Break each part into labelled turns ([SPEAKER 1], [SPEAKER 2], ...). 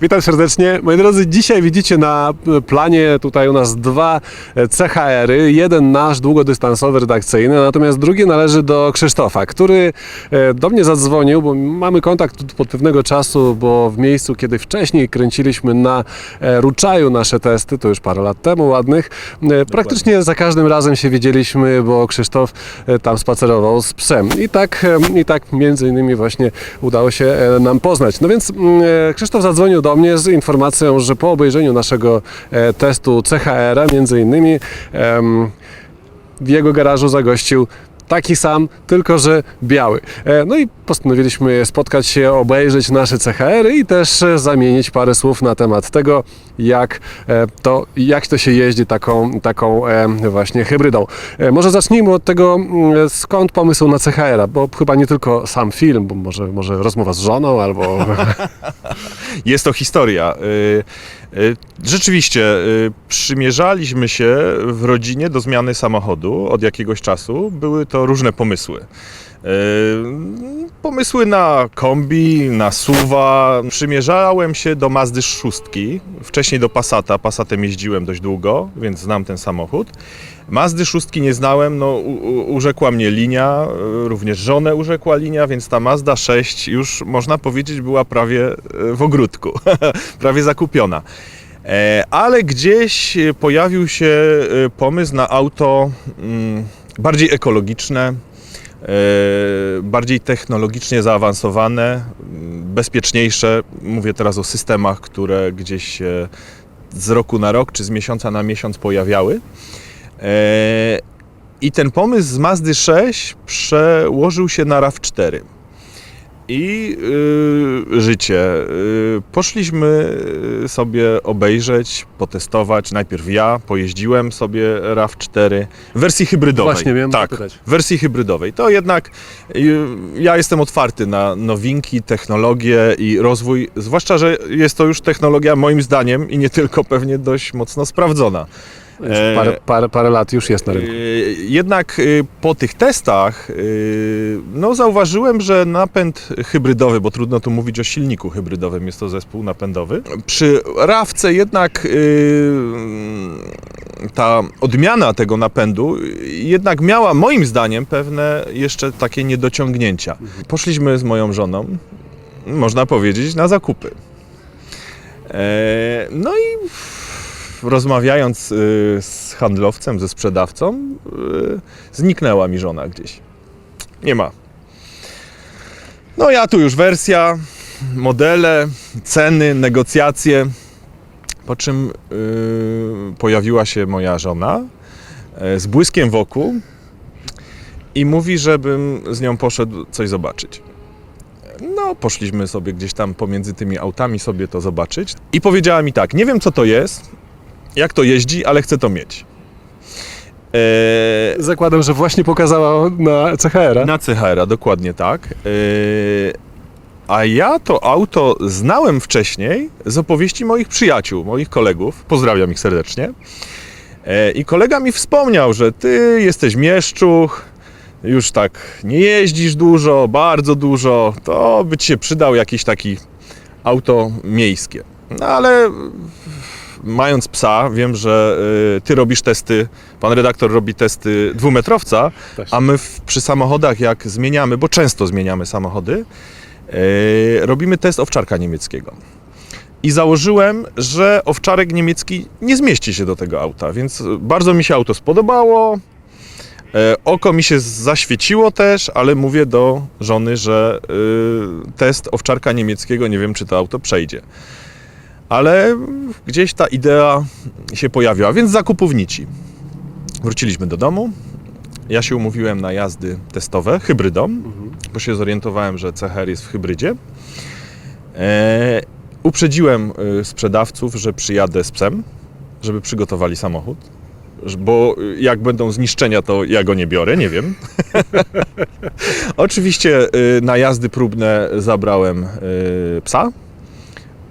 [SPEAKER 1] Witam serdecznie. Moi drodzy, dzisiaj widzicie na planie tutaj u nas dwa CHR-y. Jeden nasz długodystansowy, redakcyjny, natomiast drugi należy do Krzysztofa, który e, do mnie zadzwonił, bo mamy kontakt od pewnego czasu, bo w miejscu, kiedy wcześniej kręciliśmy na e, Ruczaju nasze testy, to już parę lat temu ładnych, e, praktycznie za każdym razem się widzieliśmy, bo Krzysztof tam spacerował z psem. I tak, i tak między innymi właśnie udało się nam poznać. No więc mm, Krzysztof zadzwonił do mnie z informacją, że po obejrzeniu naszego e, testu CHR-a między innymi w jego garażu zagościł taki sam, tylko że biały. E, No i postanowiliśmy spotkać się, obejrzeć nasze CHR-y i też e, zamienić parę słów na temat tego, jak e, to, jak to się jeździ taką, taką właśnie hybrydą. Może zacznijmy od tego, mm, skąd pomysł na CHR-a, bo chyba nie tylko sam film, bo może, może rozmowa z żoną albo...
[SPEAKER 2] Jest to historia. Y, y, Rzeczywiście, y, przymierzaliśmy się w rodzinie do zmiany samochodu od jakiegoś czasu. Były to różne pomysły. Pomysły na kombi, na suwa. Przymierzałem się do Mazdy szóstki, wcześniej do Passata. Passatem jeździłem dość długo, więc znam ten samochód. Mazdy szóstki nie znałem, no u, urzekła mnie linia, y, również żonę urzekła linia, więc ta Mazda 6 już można powiedzieć była prawie y, w ogródku, prawie zakupiona. E, Ale gdzieś pojawił się pomysł na auto mm, bardziej ekologiczne, e, bardziej technologicznie zaawansowane, bezpieczniejsze. Mówię teraz o systemach, które gdzieś się z roku na rok czy z miesiąca na miesiąc pojawiały. E, I ten pomysł z Mazdy 6 przełożył się na RAV4. I y, życie. Y, poszliśmy y, sobie obejrzeć, potestować. Najpierw ja pojeździłem sobie RAV4 w wersji hybrydowej.
[SPEAKER 1] Właśnie miałem
[SPEAKER 2] tak,
[SPEAKER 1] zapytać.
[SPEAKER 2] w wersji hybrydowej. To jednak y, ja jestem otwarty na nowinki, technologie i rozwój, zwłaszcza, że jest to już technologia moim zdaniem i nie tylko pewnie dość mocno sprawdzona. E,
[SPEAKER 1] Parę, parę, parę lat już jest na rynku.
[SPEAKER 2] Yy, Jednak yy, po tych testach yy, no, zauważyłem, że napęd hybrydowy, bo trudno tu mówić o silniku hybrydowym, jest to zespół napędowy. Przy rawce jednak yy, ta odmiana tego napędu jednak miała moim zdaniem pewne jeszcze takie niedociągnięcia. Poszliśmy z moją żoną, można powiedzieć, na zakupy. E, No i rozmawiając y, z handlowcem, ze sprzedawcą, y, zniknęła mi żona gdzieś. Nie ma. No ja tu już wersja, modele, ceny, negocjacje. Po czym y, pojawiła się moja żona y, z błyskiem wokół i mówi, żebym z nią poszedł coś zobaczyć. No, poszliśmy sobie gdzieś tam pomiędzy tymi autami sobie to zobaczyć. I powiedziała mi tak, nie wiem co to jest, jak to jeździ, ale chcę to mieć. Eee,
[SPEAKER 1] Zakładam, że właśnie pokazała na CHR-a.
[SPEAKER 2] na CHR-a, dokładnie tak. Eee, a ja to auto znałem wcześniej z opowieści moich przyjaciół, moich kolegów. Pozdrawiam ich serdecznie. Eee, I kolega mi wspomniał, że ty jesteś mieszczuch, już tak nie jeździsz dużo, bardzo dużo, to by ci się przydał jakiś taki auto miejskie. No ale mając psa, wiem, że y, ty robisz testy, pan redaktor robi testy dwumetrowca,
[SPEAKER 1] Też.
[SPEAKER 2] a my w, przy samochodach jak zmieniamy, bo często zmieniamy samochody, y, robimy test owczarka niemieckiego. I założyłem, że owczarek niemiecki nie zmieści się do tego auta, więc bardzo mi się auto spodobało. E, Oko mi się zaświeciło też, ale mówię do żony, że y, test owczarka niemieckiego nie wiem, czy to auto przejdzie. Ale gdzieś ta idea się pojawiła, więc zakupów nici. Wróciliśmy do domu. Ja się umówiłem na jazdy testowe hybrydą, bo się zorientowałem, że CHR jest w hybrydzie. E, uprzedziłem y, sprzedawców, że przyjadę z psem, żeby przygotowali samochód. Bo y, jak będą zniszczenia, to ja go nie biorę, nie wiem. Oczywiście y, na jazdy próbne zabrałem psa.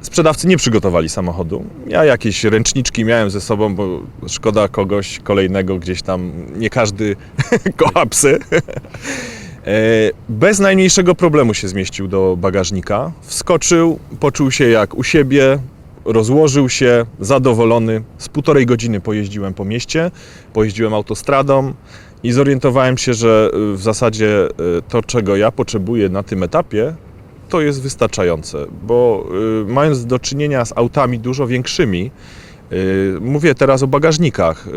[SPEAKER 2] Sprzedawcy nie przygotowali samochodu. Ja jakieś ręczniczki miałem ze sobą, bo szkoda kogoś kolejnego gdzieś tam. Nie każdy kocha psy. E, Bez najmniejszego problemu się zmieścił do bagażnika. Wskoczył, poczuł się jak u siebie, rozłożył się, zadowolony. Z półtorej godziny pojeździłem po mieście, pojeździłem autostradą i zorientowałem się, że w zasadzie y, to, czego ja potrzebuję na tym etapie, to jest wystarczające, bo y, mając do czynienia z autami dużo większymi, y, mówię teraz o bagażnikach. Y,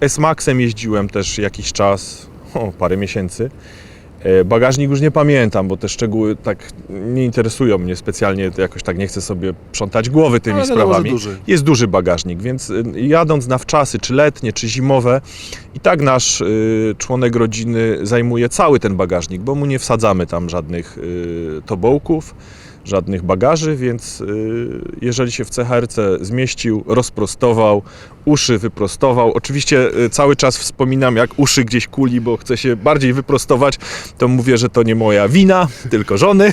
[SPEAKER 2] S-Maxem jeździłem też jakiś czas, o, parę miesięcy. E, Bagażnik już nie pamiętam, bo te szczegóły tak nie interesują mnie specjalnie, jakoś tak nie chcę sobie przątać głowy tymi
[SPEAKER 1] Ale
[SPEAKER 2] sprawami.
[SPEAKER 1] duży.
[SPEAKER 2] Jest duży bagażnik, więc y, jadąc na wczasy, czy letnie, czy zimowe, i tak nasz y, członek rodziny zajmuje cały ten bagażnik, bo mu nie wsadzamy tam żadnych y, tobołków, żadnych bagaży, więc y, jeżeli się w CHR-ce zmieścił, rozprostował, uszy wyprostował. Oczywiście y, cały czas wspominam, jak uszy gdzieś kuli, bo chcę się bardziej wyprostować, to mówię, że to nie moja wina, tylko żony.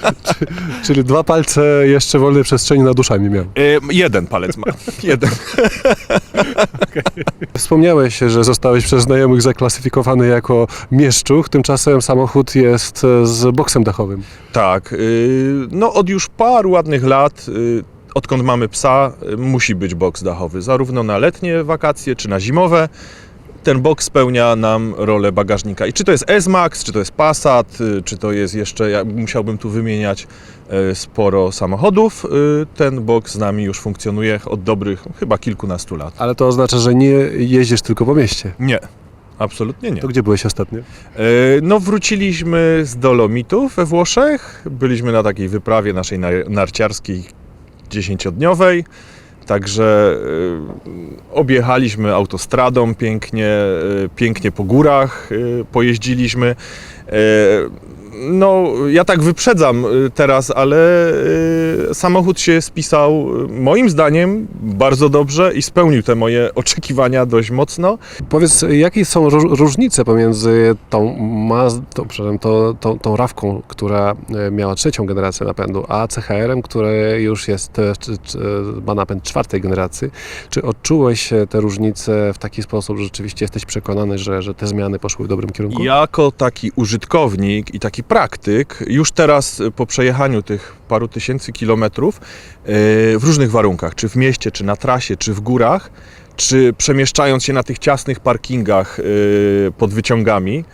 [SPEAKER 1] Czyli dwa palce jeszcze wolnej przestrzeni nad uszami miał.
[SPEAKER 2] Y, jeden palec ma, jeden.
[SPEAKER 1] Wspomniałeś, że zostałeś przez znajomych zaklasyfikowany jako mieszczuch, tymczasem samochód jest z boksem dachowym.
[SPEAKER 2] Tak, y, no od już paru ładnych lat, y, odkąd mamy psa, musi być boks dachowy, zarówno na letnie wakacje, czy na zimowe. Ten boks spełnia nam rolę bagażnika. I czy to jest S-Max, czy to jest Passat, y, czy to jest jeszcze, ja musiałbym tu wymieniać sporo samochodów, ten boks z nami już funkcjonuje od dobrych chyba kilkunastu lat.
[SPEAKER 1] Ale to oznacza, że nie jeździsz tylko po mieście.
[SPEAKER 2] Nie, absolutnie nie.
[SPEAKER 1] To gdzie byłeś ostatnio?
[SPEAKER 2] E, No, wróciliśmy z Dolomitów we Włoszech. Byliśmy na takiej wyprawie naszej nar- narciarskiej dziesięciodniowej. Także e, objechaliśmy autostradą pięknie, e, pięknie po górach pojeździliśmy. E, No, ja tak wyprzedzam e, teraz, ale e, samochód się spisał e, moim zdaniem bardzo dobrze i spełnił te moje oczekiwania dość mocno.
[SPEAKER 1] Powiedz, jakie są róż- różnice pomiędzy tą, Maz- tą, to, tą, tą Rawką, która e, miała trzecią generację napędu, a CHR-em, który już jest, e, czy, czy, ma napęd czwartej generacji. Czy odczułeś e, te różnice w taki sposób, że rzeczywiście jesteś przekonany, że, że te zmiany poszły w dobrym kierunku?
[SPEAKER 2] Jako taki użytkownik i taki praktyk, już teraz y, po przejechaniu tych paru tysięcy kilometrów yy, w różnych warunkach, czy w mieście, czy na trasie, czy w górach, czy przemieszczając się na tych ciasnych parkingach yy, pod wyciągami,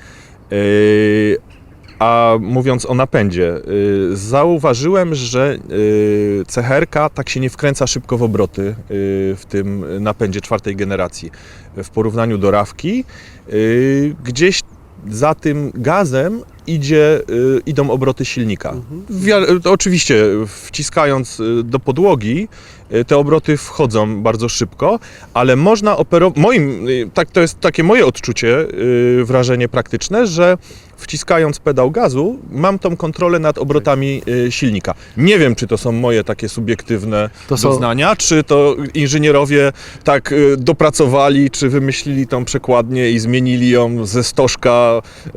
[SPEAKER 2] a mówiąc o napędzie, zauważyłem, że CHR-ka tak się nie wkręca szybko w obroty w tym napędzie czwartej generacji. W porównaniu do Rawki, gdzieś za tym gazem idzie, y, idą obroty silnika. To oczywiście wciskając y, do podłogi, y, te obroty wchodzą bardzo szybko, ale można operować, moim, y, tak, to jest takie moje odczucie, y, wrażenie praktyczne, że wciskając pedał gazu, mam tą kontrolę nad obrotami y, silnika. Nie wiem, czy to są moje takie subiektywne
[SPEAKER 1] To są-
[SPEAKER 2] doznania, czy to inżynierowie tak y, dopracowali, czy wymyślili tą przekładnię i zmienili ją ze stożka y,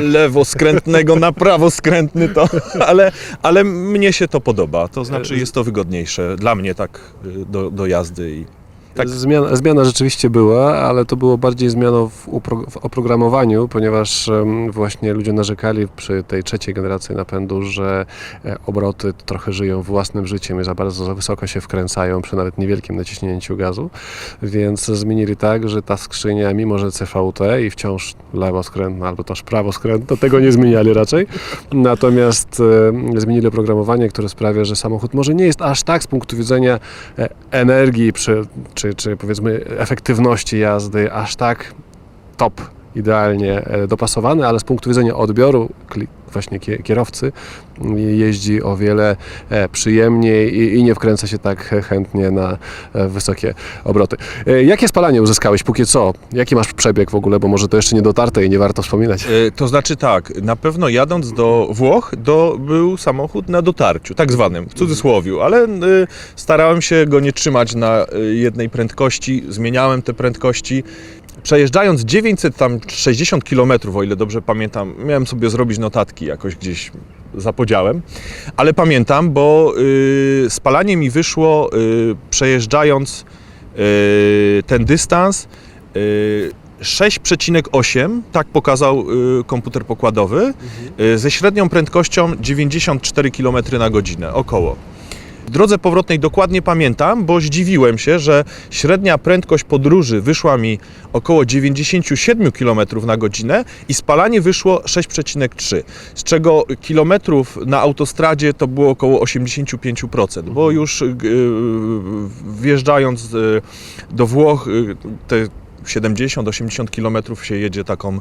[SPEAKER 2] lewo skrętnego na prawo skrętny, to, ale, ale mnie się to podoba. To znaczy jest to wygodniejsze dla mnie tak do, do jazdy. I, tak.
[SPEAKER 1] Zmiana, zmiana rzeczywiście była, ale to było bardziej zmianą w, w oprogramowaniu, ponieważ em, właśnie ludzie narzekali przy tej trzeciej generacji napędu, że e, obroty trochę żyją własnym życiem i za bardzo za wysoko się wkręcają przy nawet niewielkim naciśnięciu gazu, więc zmienili tak, że ta skrzynia, mimo że CVT i wciąż lewoskrętna albo też prawoskrętna, tego nie zmieniali raczej, natomiast e, zmienili oprogramowanie, które sprawia, że samochód może nie jest aż tak z punktu widzenia e, energii przy, czy, czy powiedzmy efektywności jazdy aż tak top, idealnie e, dopasowany, ale z punktu widzenia odbioru właśnie kie- kierowcy jeździ o wiele e, przyjemniej i, nie wkręca się tak chętnie na e, wysokie obroty. E, Jakie spalanie uzyskałeś póki co? Jaki masz przebieg w ogóle, bo może to jeszcze nie dotarte i nie warto wspominać.
[SPEAKER 2] to znaczy tak, na pewno jadąc do Włoch, do, był samochód na dotarciu, tak zwanym, w cudzysłowiu, ale starałem się go nie trzymać na jednej prędkości, zmieniałem te prędkości. Przejeżdżając 960 km, o ile dobrze pamiętam, miałem sobie zrobić notatki jakoś gdzieś za podziałem, ale pamiętam, bo y, spalanie mi wyszło y, przejeżdżając y, ten dystans y, 6,8, tak pokazał y, komputer pokładowy, y, ze średnią prędkością 94 km na godzinę, około. W drodze powrotnej dokładnie pamiętam, bo zdziwiłem się, że średnia prędkość podróży wyszła mi około 97 km na godzinę i spalanie wyszło 6,3, z czego kilometrów na autostradzie to było około 85%, bo już y, wjeżdżając y, do Włoch y, te 70-80 km się jedzie taką y,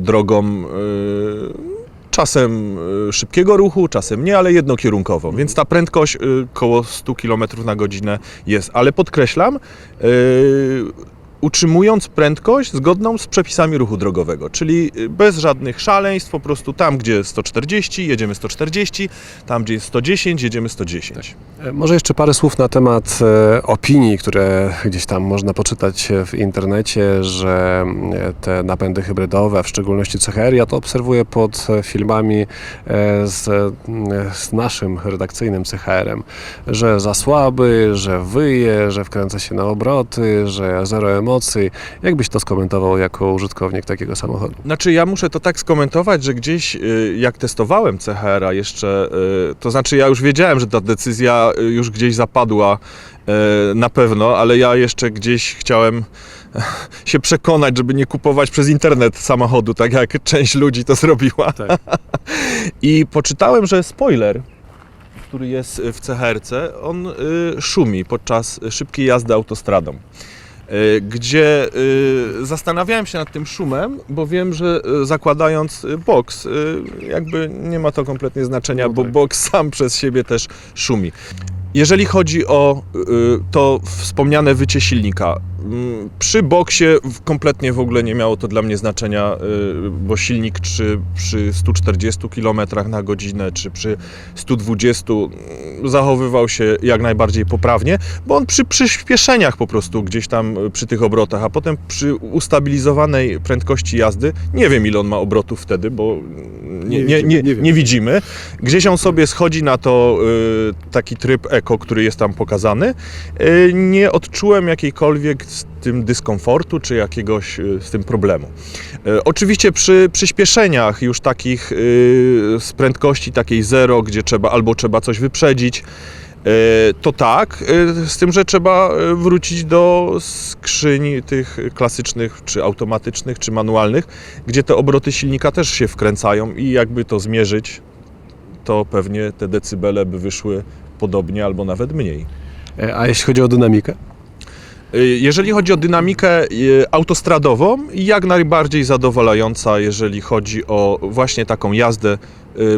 [SPEAKER 2] drogą y, czasem y, szybkiego ruchu, czasem nie, ale jednokierunkową, więc ta prędkość y, koło 100 km na godzinę jest, ale podkreślam, y, utrzymując prędkość zgodną z przepisami ruchu drogowego, czyli y, bez żadnych szaleństw, po prostu tam, gdzie jest 140, jedziemy 140, tam, gdzie jest 110, jedziemy 110.
[SPEAKER 1] E, Może jeszcze parę słów na temat e, opinii, które gdzieś tam można poczytać w internecie, że e, te napędy hybrydowe, w szczególności CHR, ja to obserwuję pod e, filmami e, z, e, z naszym redakcyjnym CHR-em, że za słaby, że wyje, że wkręca się na obroty, że zero emocji. Jak byś to skomentował jako użytkownik takiego samochodu?
[SPEAKER 2] Znaczy, ja muszę to tak skomentować, że gdzieś y, jak testowałem CHR-a jeszcze, y, to znaczy ja już wiedziałem, że ta decyzja y, już gdzieś zapadła na pewno, ale ja jeszcze gdzieś chciałem się przekonać, żeby nie kupować przez internet samochodu, tak jak część ludzi to zrobiła.
[SPEAKER 1] Tak.
[SPEAKER 2] I poczytałem, że spoiler, który jest w CHR-ce, on szumi podczas szybkiej jazdy autostradą. Y, Gdzie y, zastanawiałem się nad tym szumem, bo wiem, że y, zakładając boks, jakby nie ma to kompletnie znaczenia,
[SPEAKER 1] No
[SPEAKER 2] bo
[SPEAKER 1] tak.
[SPEAKER 2] boks sam przez siebie też szumi. Jeżeli chodzi o to wspomniane wycie silnika, przy boksie kompletnie w ogóle nie miało to dla mnie znaczenia, y, bo silnik czy przy 140 km na godzinę, czy przy 120 mm, zachowywał się jak najbardziej poprawnie, bo on przy przyspieszeniach po prostu gdzieś tam y, przy tych obrotach, a potem przy ustabilizowanej prędkości jazdy, nie wiem ile on ma obrotów wtedy, bo mm, nie,
[SPEAKER 1] Nie
[SPEAKER 2] nie,
[SPEAKER 1] widzimy,
[SPEAKER 2] nie,
[SPEAKER 1] nie
[SPEAKER 2] widzimy. Gdzieś on sobie schodzi na to y, taki tryb eko, który jest tam pokazany. Nie odczułem jakiejkolwiek z tym dyskomfortu, czy jakiegoś y, z tym problemu. Y, oczywiście przy przyspieszeniach już takich y, z prędkości takiej zero, gdzie trzeba albo trzeba coś wyprzedzić, to tak, z tym, że trzeba wrócić do skrzyni tych klasycznych, czy automatycznych, czy manualnych, gdzie te obroty silnika też się wkręcają i jakby to zmierzyć, to pewnie te decybele by wyszły podobnie albo nawet mniej.
[SPEAKER 1] E, A jeśli chodzi o dynamikę?
[SPEAKER 2] Y, Jeżeli chodzi o dynamikę y, autostradową, jak najbardziej zadowalająca, jeżeli chodzi o właśnie taką jazdę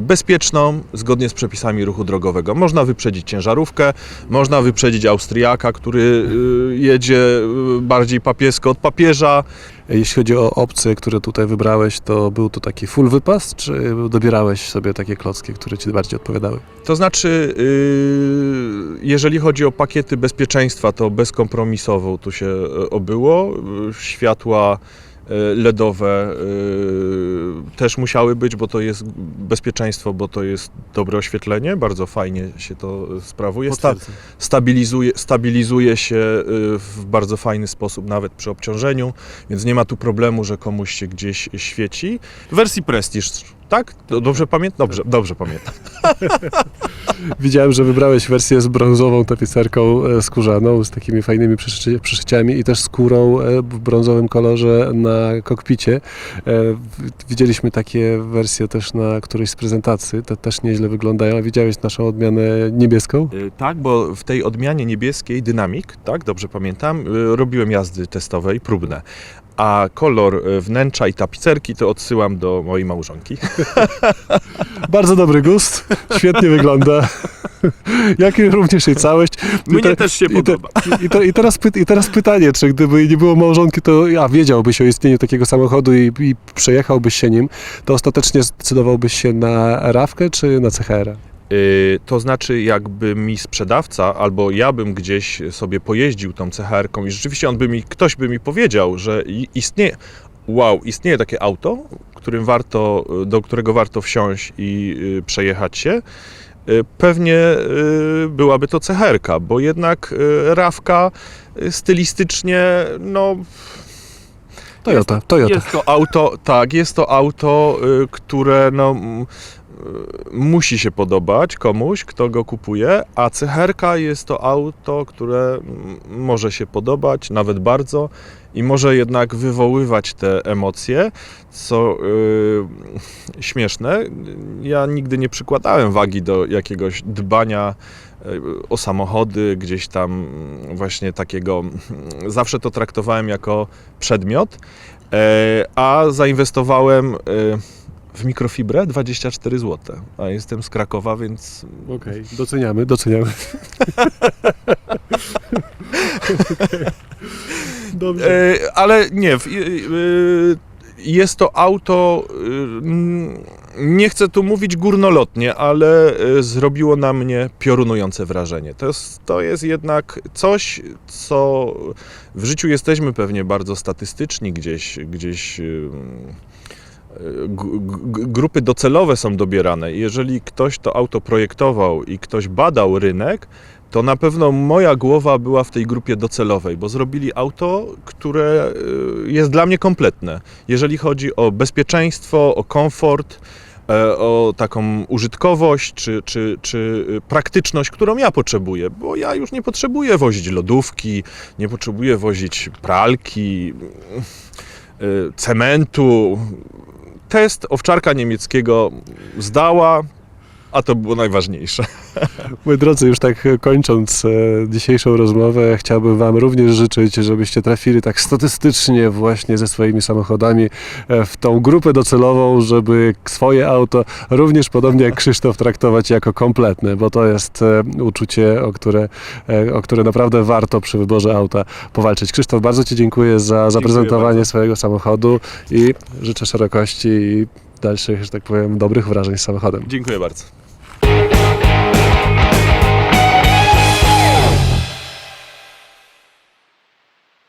[SPEAKER 2] bezpieczną, zgodnie z przepisami ruchu drogowego. Można wyprzedzić ciężarówkę, można wyprzedzić Austriaka, który y, jedzie y, bardziej papiesko od papieża.
[SPEAKER 1] Jeśli chodzi o opcje, które tutaj wybrałeś, to był to taki full wypas, czy dobierałeś sobie takie klocki, które Ci bardziej odpowiadały?
[SPEAKER 2] To znaczy, y, jeżeli chodzi o pakiety bezpieczeństwa, to bezkompromisowo tu się y, obyło. Y, Światła y, LEDowe y, też musiały być, bo to jest bezpieczeństwo, bo to jest dobre oświetlenie, bardzo fajnie się to sprawuje. Sta, stabilizuje, stabilizuje się y, w bardzo fajny sposób, nawet przy obciążeniu, więc nie ma tu problemu, że komuś się gdzieś świeci. W wersji Prestige, tak? Do- Dobrze pamiętam? Dobrze, dobrze pamiętam.
[SPEAKER 1] Widziałem, że wybrałeś wersję z brązową tapicerką e, skórzaną, z takimi fajnymi przyszyci- przyszyciami i też skórą e, w brązowym kolorze na kokpicie. E, Widzieliśmy takie wersje też na którejś z prezentacji, te też nieźle wyglądają. A widziałeś naszą odmianę niebieską?
[SPEAKER 2] Tak, bo w tej odmianie niebieskiej dynamik, tak, dobrze pamiętam, robiłem jazdy testowe i próbne. A kolor y, wnętrza i tapicerki to odsyłam do mojej małżonki.
[SPEAKER 1] Bardzo dobry gust, świetnie wygląda. Jak i również jej całość. I
[SPEAKER 2] Mnie
[SPEAKER 1] te-
[SPEAKER 2] też się
[SPEAKER 1] i te-
[SPEAKER 2] podoba.
[SPEAKER 1] I, te, i, teraz, py- I teraz pytanie, czy gdyby nie było małżonki, to ja wiedziałbyś o istnieniu takiego samochodu i, i przejechałbyś się nim, to ostatecznie zdecydowałbyś się na Rawkę czy na CHR?
[SPEAKER 2] Y, To znaczy, jakby mi sprzedawca, albo ja bym gdzieś sobie pojeździł tą CHR-ką i rzeczywiście on by mi, ktoś by mi powiedział, że istnieje, wow, istnieje takie auto, którym warto, do którego warto wsiąść i y, przejechać się, y, pewnie y, byłaby to CHR-ka, bo jednak y, Rawka y, stylistycznie, no
[SPEAKER 1] Toyota, Toyota.
[SPEAKER 2] Jest to auto, tak, jest to auto, y, które no, y, musi się podobać komuś, kto go kupuje, a cecherka jest to auto, które może się podobać, nawet bardzo, i może jednak wywoływać te emocje, co y, śmieszne. Ja nigdy nie przykładałem wagi do jakiegoś dbania y, o samochody, gdzieś tam właśnie takiego, zawsze to traktowałem jako przedmiot, E, a zainwestowałem e, w mikrofibrę 24 zł. A jestem z Krakowa, więc
[SPEAKER 1] Okej, doceniamy, doceniamy. Dobrze.
[SPEAKER 2] E, ale nie, w- e, jest to auto, e, nie chcę tu mówić górnolotnie, ale e, zrobiło na mnie piorunujące wrażenie. To jest, to jest jednak coś, co w życiu jesteśmy pewnie bardzo statystyczni gdzieś, gdzieś e, grupy docelowe są dobierane. Jeżeli ktoś to auto projektował i ktoś badał rynek, to na pewno moja głowa była w tej grupie docelowej, bo zrobili auto, które y, jest dla mnie kompletne. Jeżeli chodzi o bezpieczeństwo, o komfort, e, o taką użytkowość czy, czy, czy y, praktyczność, którą ja potrzebuję, bo ja już nie potrzebuję wozić lodówki, nie potrzebuję wozić pralki, y, cementu. Test owczarka niemieckiego zdała, a to było najważniejsze.
[SPEAKER 1] Moi drodzy, już tak kończąc e, dzisiejszą rozmowę, chciałbym Wam również życzyć, żebyście trafili tak statystycznie właśnie ze swoimi samochodami e, w tą grupę docelową, żeby swoje auto również podobnie jak Krzysztof traktować jako kompletne, bo to jest e, uczucie, o które, o które naprawdę warto przy wyborze auta powalczyć. Krzysztof, bardzo Ci dziękuję za zaprezentowanie
[SPEAKER 2] bardzo.
[SPEAKER 1] swojego samochodu i życzę szerokości i dalszych, że tak powiem, dobrych wrażeń z samochodem.
[SPEAKER 2] Dziękuję bardzo.